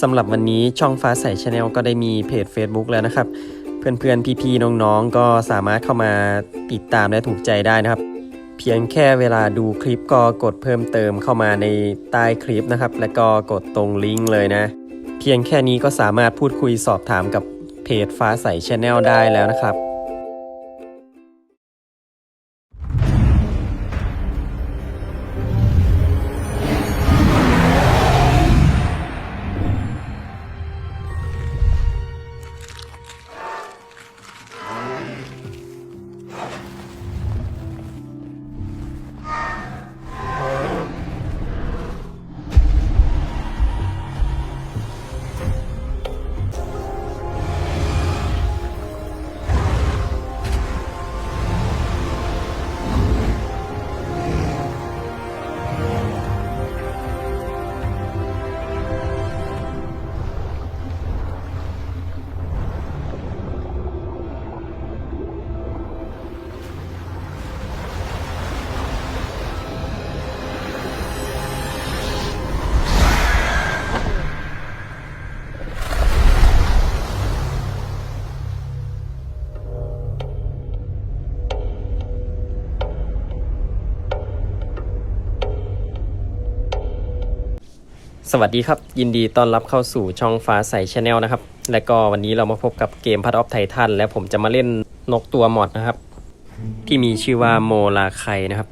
สำหรับวันนี้ช่องฟ้าใสชาแนลก็ได้มีเพจ Facebook แล้วนะครับ เพื่อนๆ พี่ๆ น้องๆ ก็สามารถเข้ามาติดตามและถูกใจได้นะครับ เพียงแค่เวลาดูคลิปก็กดเพิ่มเติมเข้ามาในใต้คลิปนะครับ แล้วก็กดตรงลิงก์เลยนะ เพียงแค่นี้ก็สามารถพูดคุยสอบถามกับเพจฟ้าใสชาแนลได้แล้วนะครับ สวัสดีครับ ยินดีต้อนรับเข้าสู่ช่องฟ้าใสชาแนลนะครับ และก็วันนี้เรามาพบกับเกมพัดออฟไททันและผมจะมาเล่นนกตัวมอดนะครับ ที่มีชื่อว่าโมลาไคนะครับ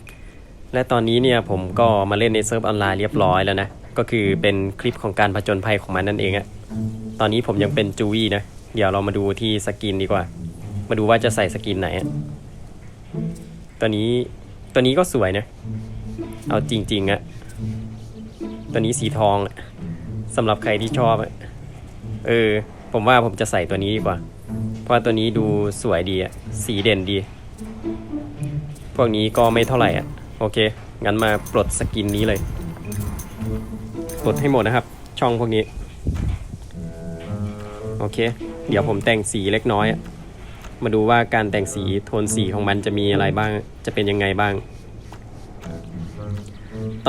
และตอนนี้เนี่ยผมก็มาเล่นในเซิร์ฟออนไลน์เรียบร้อยแล้วนะ ก็คือเป็นคลิปของการผจญภัยของมันนั่นเองอะตอนนี้ผมยังเป็นจูวี่นะ เดี๋ยวเรามาดูที่สกินดีกว่า มาดูว่าจะใส่สกินไหนตัวนี้ตัวนี้ก็สวยนะ เอาจริงๆอะ ตัวนี้สีทองสำหรับใครที่ชอบ เออ ผมว่าผมจะใส่ตัวนี้ดีกว่า เพราะตัวนี้ดูสวยดีอะสีเด่นดี พวกนี้ก็ไม่เท่าไหร่อะ โอเค งั้นมาปลดสกินนี้เลย ปลดให้หมดนะครับ ช่องพวกนี้ โอเค เดี๋ยวผมแต่งสีเล็กน้อยอมาดูว่าการแต่งสีโทนสีของมันจะมีอะไรบ้าง จะเป็นยังไงบ้าง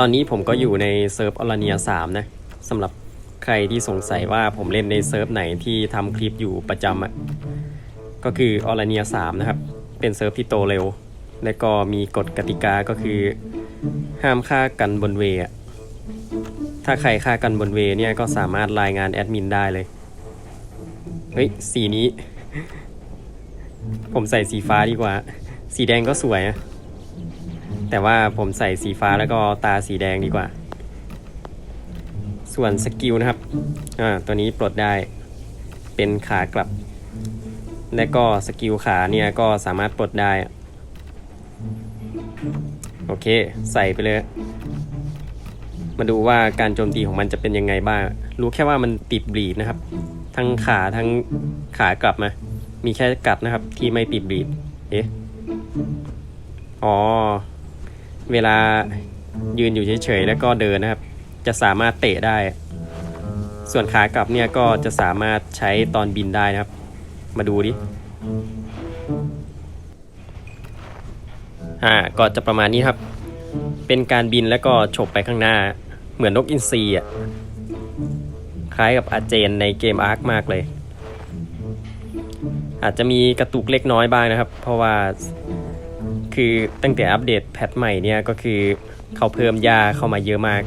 ตอนนี้ผมก็อยู่ในเซิร์ฟออลเนีย3นะสำหรับใครที่สงสัยว่าผมเล่นในเซิร์ฟไหนที่ทำคลิปอยู่ประจำอะก็คือออลเนีย3นะครับ เป็นเซิร์ฟที่โตเร็ว และก็มีกฎกติกาก็คือ ห้ามฆ่ากันบนเวย์อะถ้าใครฆ่ากันบนเวเนี่ยก็สามารถรายงานแอดมินได้เลย เฮ้ย สีนี้ ผมใส่สีฟ้าดีกว่า สีแดงก็สวยอะ แต่ว่าผมใส่สีฟ้าแล้วก็ตาสีแดงดีกว่า ส่วนสกิลนะครับอ่าตัวนี้ปลดได้เป็นขากลับ และก็สกิลขาเนี่ยก็สามารถปลดได้ โอเค ใส่ไปเลย มาดูว่าการโจมตีของมันจะเป็นยังไงบ้าง รู้แค่ว่ามันติดบลีดนะครับ ทั้งขาทั้งขากลับมา มีแค่กัดนะครับที่ไม่ติดบลีด เอ๊ะอ๋อ เวลายืนอยู่เฉยๆแล้วก็เดินนะครับ จะสามารถเตะได้ ส่วนขากลับเนี่ยก็จะสามารถใช้ตอนบินได้นะครับ มาดูดิอ่าก็จะประมาณนี้ครับ เป็นการบินแล้วก็ฉบไปข้างหน้า เหมือนนกอินทรีอะคล้ายกับอาเจนในเกมอาร์คมากเลย อาจจะมีกระตุกเล็กน้อยบ้างนะครับ เพราะว่า คือตั้งแต่อัปเดตแพทใหม่เนี่ยก็คือเขาเพิ่มยาเข้ามาเยอะมาก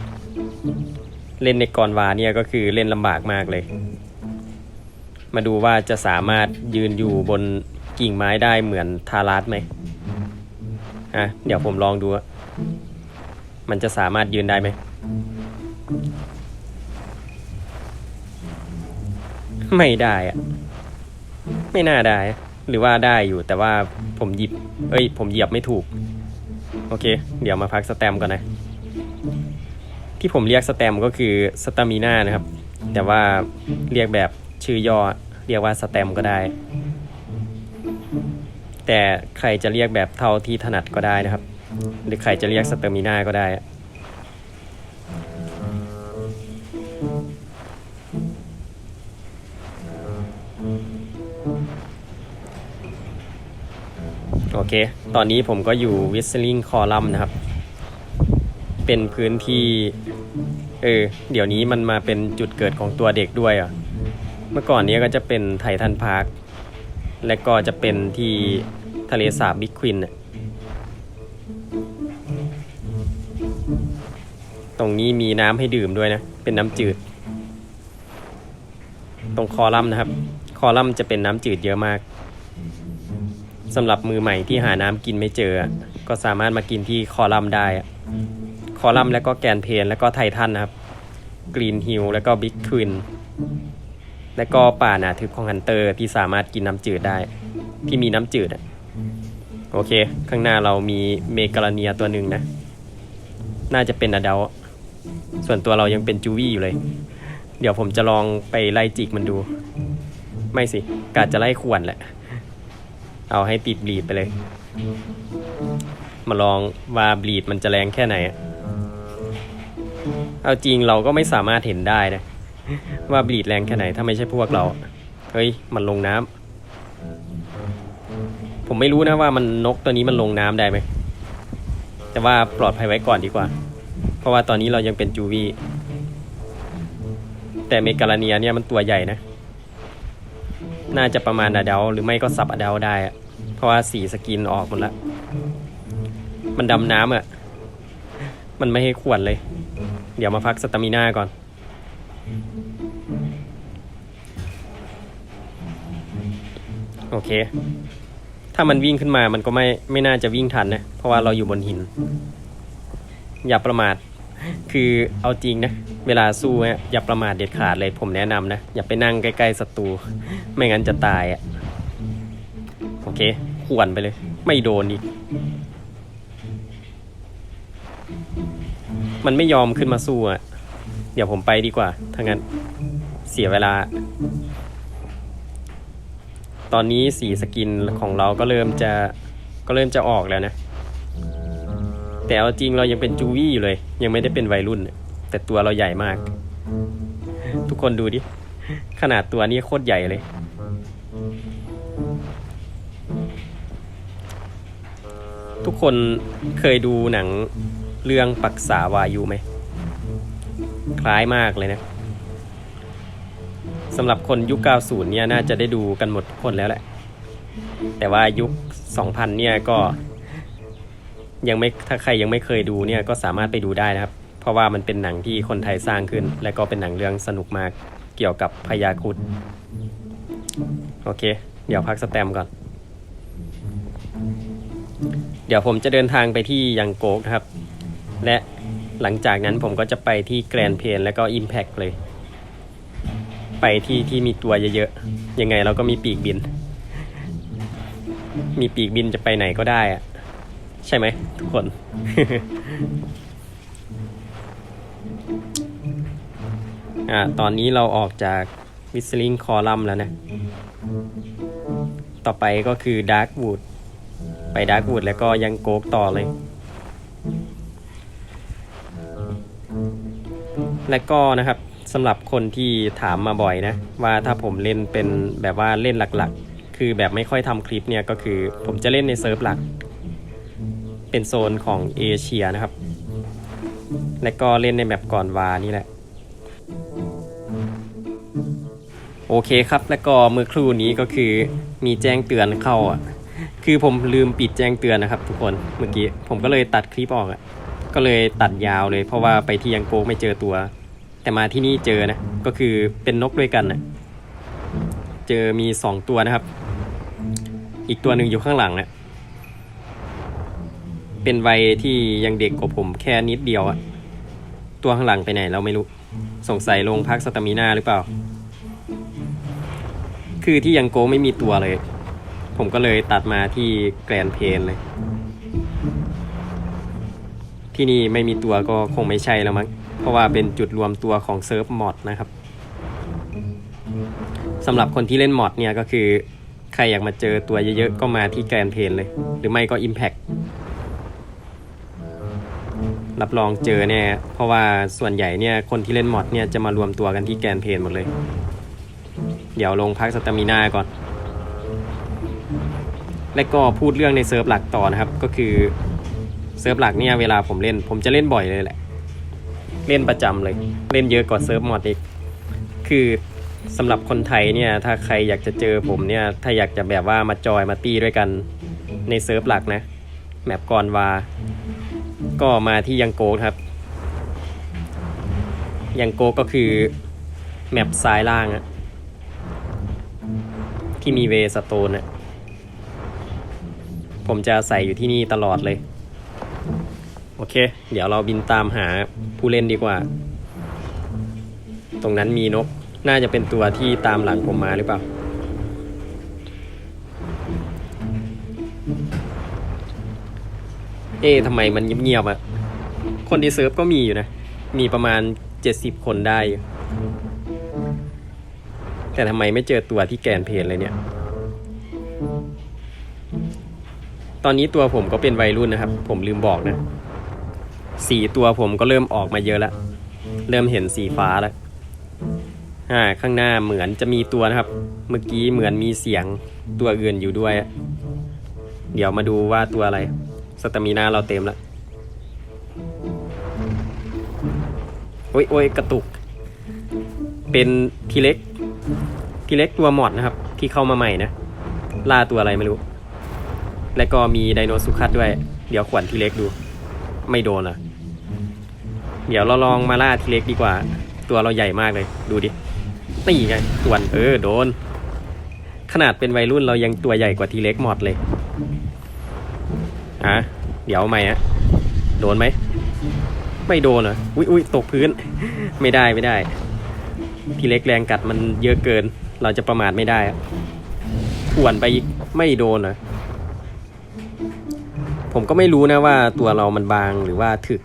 เล่นในกรวาเนี่ยก็คือเล่นลำบากมากเลย มาดูว่าจะสามารถยืนอยู่บนกิ่งไม้ได้เหมือนทารัสไหมอะเดี๋ยวผมลองดูมันจะสามารถยืนได้ไหม ไม่ได้อะไม่น่าได้อะ หรือว่าได้อยู่แต่ว่าผมหยิบ เอ้ย ผมเหยียบไม่ถูก โอเค เดี๋ยวมาพักสแตมก่อนนะ ที่ผมเรียกสแตมก็คือสตามิน่านะครับ แต่ว่าเรียกแบบชื่อย่อเรียกว่าสแตมก็ได้ แต่ใครจะเรียกแบบเท่าที่ถนัดก็ได้นะครับ หรือใครจะเรียกสเตอร์มิน่าก็ได้ โอเค ตอนนี้ผมก็อยู่วิสลิงคอลัมนะครับ เป็นพื้นที่ เออ เดี๋ยวนี้มันมาเป็นจุดเกิดของตัวเด็กด้วยอะ เมื่อก่อนเนี้ยก็จะเป็นไททันพาร์ค และก็จะเป็นที่ทะเลสาบบิ๊กควินน่ะตรงนี้มีน้ำให้ดื่มด้วยนะ เป็นน้ำจืด ตรงคอลัมน์นะครับ คอลัมน์จะเป็นน้ำจืดเยอะมาก สำหรับมือใหม่ที่หาน้ำกินไม่เจอ ก็สามารถมากินที่คอลัมน์ได้ คอลัมน์แล้วก็แกนเพนแล้วก็ไททันนะครับกรีนฮิลแล้วก็บิ๊กควินและก็ป่าหนาทึบของฮันเตอร์ที่สามารถกินน้ำจืดได้ ที่มีน้ำจืดอะโอเค ข้างหน้าเรามีเมกาลเนียตัวหนึ่งนะ น่าจะเป็นอดัลส่วนตัวเรายังเป็นจูวี่อยู่เลย เดี๋ยวผมจะลองไปไล่จิกมันดู ไม่สิกาจะไล่ขวนแหละ เอาให้ติดบีดไปเลย มาลองว่าบีดมันจะแรงแค่ไหนอะเอาจริงเราก็ไม่สามารถเห็นได้นะ ว่าบีดแรงแค่ไหนถ้าไม่ใช่พวกเรา เฮ้ย มันลงน้ำ ผมไม่รู้นะว่ามันนกตัวนี้มันลงน้ำได้ไหม แต่ว่าปลอดภัยไว้ก่อนดีกว่า เพราะว่าตอนนี้เรายังเป็นจูวีแต่เมกาลาเนียเนี่ยมันตัวใหญ่นะ น่าจะประมาณอดัลหรือไม่ก็สับอเดลได้ เพราะว่าสีสกินออกหมดและมันดำน้ำอะมันไม่ให้ขวนเลย เดี๋ยวมาพักสตามิน่าก่อน โอเค ถ้ามันวิ่งขึ้นมามันก็ไม่ไม่น่าจะวิ่งทันนะ เพราะว่าเราอยู่บนหิน อย่าประมาท คือเอาจริงนะ เวลาสู้อย่าประมาทเด็ดขาดเลยผมแนะนำนะ อย่าไปนั่งใกล้ๆศัตรูไม่งั้นจะตายอะ โอเคขวนไปเลย ไม่โดนอีก มันไม่ยอมขึ้นมาสู้อะ เดี๋ยวผมไปดีกว่าถ้างั้นเสียเวลา ตอนนี้สีสกินของเราก็เริ่มจะก็เริ่มจะออกแล้วนะ แต่เอาจริงเรายังเป็นจูวี่อยู่เลย ยังไม่ได้เป็นวัยรุ่น แต่ตัวเราใหญ่มาก ทุกคนดูดิ ขนาดตัวนี้โคตรใหญ่เลย ทุกคนเคยดูหนังเรื่องปักษาวายุไหม คล้ายมากเลยนะสำหรับคนยุค 90 เนี่ยน่าจะได้ดูกันหมดทุกคนแล้วแหละ แต่ว่ายุค 2000 เนี่ยก็ ยังไม่ถ้าใครยังไม่เคยดูเนี่ยก็สามารถไปดูได้นะครับ เพราะว่ามันเป็นหนังที่คนไทยสร้างขึ้น และก็เป็นหนังเรื่องสนุกมากเกี่ยวกับพญาครุดโอเค เดี๋ยวพักสแตมป์ก่อน เดี๋ยวผมจะเดินทางไปที่ยังโกกนะครับ และหลังจากนั้นผมก็จะไปที่แกรนเพนและก็ Impact เลย ไปที่ที่มีตัวเยอะๆ ยังไงเราก็มีปีกบิน มีปีกบินจะไปไหนก็ได้อะ ใช่ไหมทุกคน อ่า ตอนนี้เราออกจากวิสลิงคอลัมแล้วนะ ต่อไปก็คือดาร์กวูดไปดาร์กวูดแล้วก็ยังโกกต่อเลย และก็นะครับสำหรับคนที่ถามมาบ่อยนะ ว่าถ้าผมเล่นเป็นแบบว่าเล่นหลักๆ คือแบบไม่ค่อยทำคลิปเนี่ยก็คือผมจะเล่นในเซิร์ฟหลัก เป็นโซนของเอเชียนะครับ และก็เล่นในแบบก่อนวานี่แหละ โอเคครับ แล้วก็เมื่อครู่นี้ก็คือมีแจ้งเตือนเข้าอะ คือผมลืมปิดแจ้งเตือนนะครับ ทุกคนเมื่อกี้ผมก็เลยตัดคลิปออกอะ ก็เลยตัดยาวเลย เพราะว่าไปที่ยังโกไม่เจอตัว แต่มาที่นี่เจอนะ ก็คือเป็นนกด้วยกันนะเจอมีสองตัวนะครับ อีกตัวหนึ่งอยู่ข้างหลังนะ เป็นวัยที่ยังเด็กกว่าผมแค่นิดเดียวอะตัวข้างหลังไปไหนเราไม่รู้ สงสัยลงพักสตามินาหรือเปล่า คือที่ยังโกไม่มีตัวเลย ผมก็เลยตัดมาที่แกรนเพนเลย ที่นี่ไม่มีตัวก็คงไม่ใช่แล้วมั้ง เพราะว่าเป็นจุดรวมตัวของเซิร์ฟมอดนะครับสำหรับคนที่เล่นมอดเนี่ยก็คือ ใครอยากมาเจอตัวเยอะๆ ก็มาที่แกรนเพนเลย หรือไม่ก็ Impact รับรองเจอแน่เพราะว่าส่วนใหญ่เนี่ยคนที่เล่นมอดเนี่ยจะมารวมตัวกันที่แกนเพนหมดเลย เดี๋ยวลงพักสตามินาก่อน และก็พูดเรื่องในเซิร์ฟหลักต่อนะครับก็คือเซิร์ฟหลักเนี่ยเวลาผมเล่น ผมจะเล่นบ่อยเลยแหละ เล่นประจำเลย เล่นเยอะกว่าเซิร์ฟมอดอีกคือสำหรับคนไทยเนี่ยถ้าใครอยากจะเจอผมเนี่ยถ้าอยากจะแบบว่ามาจอยมาตีด้วยกันในเซิร์ฟหลักนะแมปก่อนวา ก็มาที่ยังโกครับ ยังโกก็คือ แมปซ้ายล่างอะที่มีเวสโตนอะผมจะใส่อยู่ที่นี่ตลอดเลย โอเค เดี๋ยวเราบินตามหาผู้เล่นดีกว่า ตรงนั้นมีนก น่าจะเป็นตัวที่ตามหลังผมมาหรือเปล่า เอ๊ะทำไมมันเงียบๆอะคนที่เซิร์ฟก็มีอยู่นะ มีประมาณเจ็ดสิบคนได้ แต่ทำไมไม่เจอตัวที่แกนเพจเลยเนี่ย ตอนนี้ตัวผมก็เป็นวัยรุ่นนะครับ ผมลืมบอกนะ สีตัวผมก็เริ่มออกมาเยอะแล้ว เริ่มเห็นสีฟ้าแล้วอ่าข้างหน้าเหมือนจะมีตัวนะครับ เมื่อกี้เหมือนมีเสียงตัวอื่นอยู่ด้วย เดี๋ยวมาดูว่าตัวอะไร สตามินาเราเต็มแล้วโอ้ยโอ้ยกระตุก เป็นทีเล็ก ทีเล็กตัวหมอดนะครับ ที่เข้ามาใหม่นะ ล่าตัวอะไรไม่รู้ แล้วก็มีไดโนสุคัตด้วย เดี๋ยวขวัญทีเล็กดู ไม่โดนอะ เดี๋ยวเราลองมาล่าทีเล็กดีกว่า ตัวเราใหญ่มากเลย ดูดิตีไงขวนเออโดน ขนาดเป็นวัยรุ่นเรายังตัวใหญ่กว่าทีเล็กหมดเลย อะเดี๋ยวใหม่อะโดนไหม ไม่โดนเหรอ อุ้ยอุ้ยตกพื้น ไม่ได้ไม่ได้ที่เล็กแรงกัดมันเยอะเกิน เราจะประมาทไม่ได้อะขวนไปอีก ไม่โดนเหรอ ผมก็ไม่รู้นะว่าตัวเรามันบางหรือว่าถึก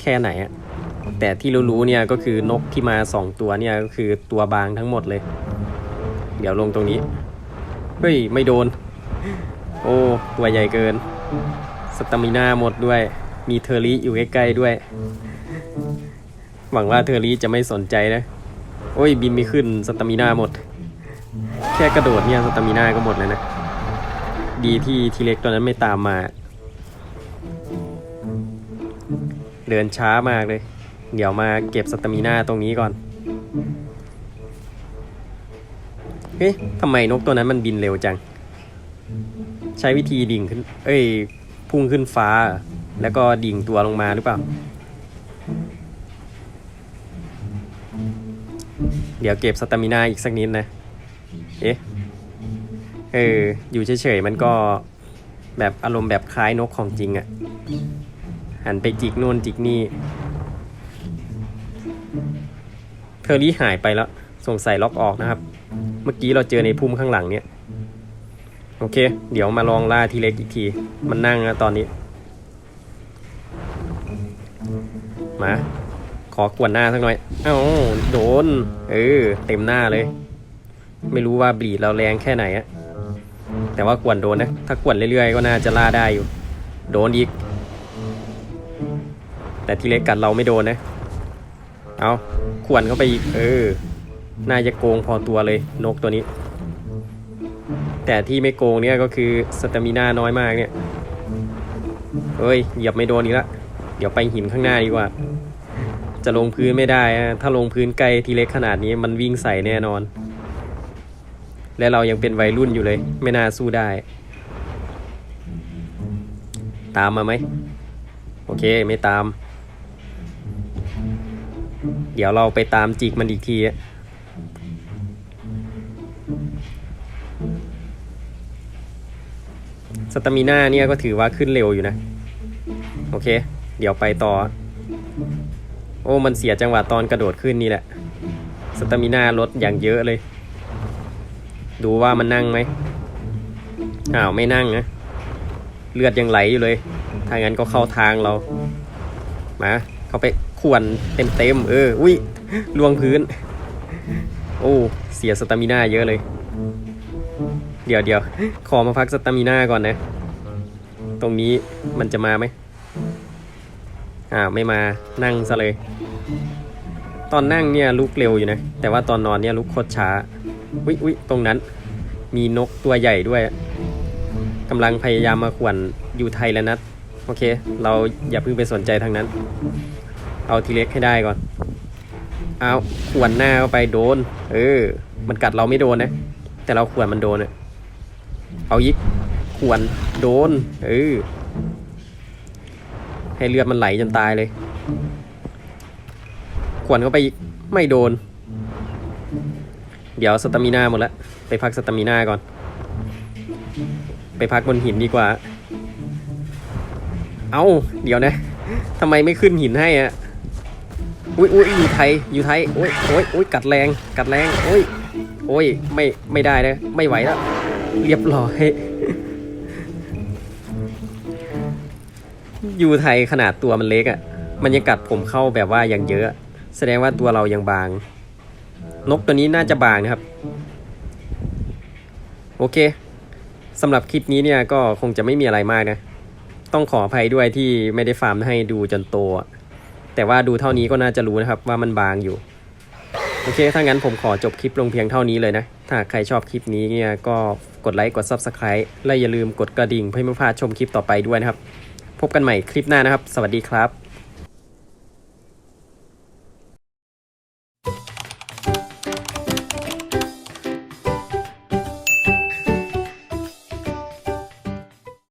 แค่ไหนอะแต่ที่รู้ๆเนี่ยก็คือนกที่มาสองตัวเนี่ยก็คือตัวบางทั้งหมดเลย เดี๋ยวลงตรงนี้ เฮ้ย ไม่โดน โอ้ ตัวใหญ่เกิน สตามินาหมดด้วย มีเทอร์รี่อยู่ใกล้ๆด้วย หวังว่าเทอร์รี่จะไม่สนใจนะ โอ้ยบินไม่ขึ้นสตามินาหมด แค่กระโดดเนี่ยสตามินาก็หมดเลยนะ ดีที่ทีเล็กตัวนั้นไม่ตามมา เดินช้ามากเลย เดี๋ยวมาเก็บสตามินาตรงนี้ก่อน เฮ้ยทำไมนกตัวนั้นมันบินเร็วจัง ใช้วิธีดิ่งขึ้น เอ้ย พุ่งขึ้นฟ้า แล้วก็ดิ่งตัวลงมาหรือเปล่า เดี๋ยวเก็บสตามินาอีกสักนิดนะ เอ๊ะ เออ อยู่เฉยๆมันก็แบบอารมณ์แบบคล้ายนกของจริงอะ่ะ หันไปจิกนู่นจิกนี่เทอรี่หายไปแล้ว สงสัยล็อกออกนะครับ เมื่อกี้เราเจอในพุ่มข้างหลังเนี่ย โอเค เดี๋ยวมาลองล่าทีเล็กอีกที มันนั่งนะตอนนี้ มา ขอกวนหน้าสักหน่อย เอ้า โดน เออ เต็มหน้าเลย ไม่รู้ว่าบีดเราแรงแค่ไหนอะแต่ว่ากวนโดนนะ ถ้ากวนเรื่อยๆ ก็น่าจะล่าได้อยู่ โดนอีก แต่ทีเล็กกัดเราไม่โดนนะ เอาขวนเข้าไปอีก เออ น่าจะโกงพอตัวเลย นกตัวนี้ แต่ที่ไม่โกงเนี่ยก็คือสตามินาน้อยมากเนี่ยเฮ้ยเหยียบไม่โดนอีกละเดี๋ยวไปหินข้างหน้าดีกว่า จะลงพื้นไม่ได้ถ้าลงพื้นไกลทีเล็กขนาดนี้มันวิ่งใส่แน่นอน และเรายังเป็นวัยรุ่นอยู่เลย ไม่น่าสู้ได้ ตามมาไหมโอเคไม่ตาม เดี๋ยวเราไปตามจิกมันอีกทีอะ สตามิน่าเนี่ยก็ถือว่าขึ้นเร็วอยู่นะ โอเค เดี๋ยวไปต่อ โอ้ มันเสียจังหวะตอนกระโดดขึ้นนี่แหละ สตามิน่าลดอย่างเยอะเลย ดูว่ามันนั่งไหมอ้าวไม่นั่งนะ เลือดยังไหลอยู่เลย ถ้างั้นก็เข้าทางเรา มา เข้าไปขวนเต็มเต็มๆเออ อุ้ยลวงพื้น โอ้ เสียสตามิน่าเยอะเลย เดี๋ยวเดี๋ยวขอมาพักสตามิน่าก่อนนะ ตรงนี้มันจะมาไหมอ่าวไม่มานั่งซะเลย ตอนนั่งเนี่ยลุกเร็วอยู่นะ แต่ว่าตอนนอนเนี่ยลุกโคตรช้าอุ๊ยอุ๊ยตรงนั้น มีนกตัวใหญ่ด้วยกำลังพยายามมาขวนอยู่ไทยแล้วนะโอเค เราอย่าเพิ่งไปสนใจทางนั้น เอาทีเล็กให้ได้ก่อน เอาขวนหน้าเข้าไปโดน เออ มันกัดเราไม่โดนนะ แต่เราขวนมันโดนอะ เอายิกขวนโดน เออ ให้เลือดมันไหลจนตายเลย ขวนเข้าไปอีก ไม่โดน เดี๋ยวสตามิน่าหมดแล้ว ไปพักสตามิน่าก่อน ไปพักบนหินดีกว่า เอาเดี๋ยวนะทำไมไม่ขึ้นหินให้อะอุ้ยอุ้ยอยู่ไทยอยู่ไทยโอ้ยโอ้ยโอ้ยกัดแรง กัดแรงโอ้ยโอ้ยไม่ไม่ได้เลยไม่ไหวแล้ว เรียบร้อย อยู่ไทยขนาดตัวมันเล็กอะ่ะ มันยังกัดผมเข้าแบบว่ายังเยอะ แสดงว่าตัวเรายังบาง นกตัวนี้น่าจะบางนะครับ โอเคสำหรับคลิปนี้เนี่ยก็คงจะไม่มีอะไรมากนะ ต้องขออภัยด้วยที่ไม่ได้ฟาร์มให้ดูจนโตแต่ว่าดูเท่านี้ก็น่าจะรู้นะครับว่ามันบางอยู่ โอเค ถ้างั้นผมขอจบคลิปลงเพียงเท่านี้เลยนะ ถ้าใครชอบคลิปนี้เนี่ยก็กดไลค์ กด Subscribe และอย่าลืมกดกระดิ่งเพื่อไม่พลาดชมคลิปต่อไปด้วยนะครับ พบกันใหม่คลิปหน้านะครับ สวัสดีครับ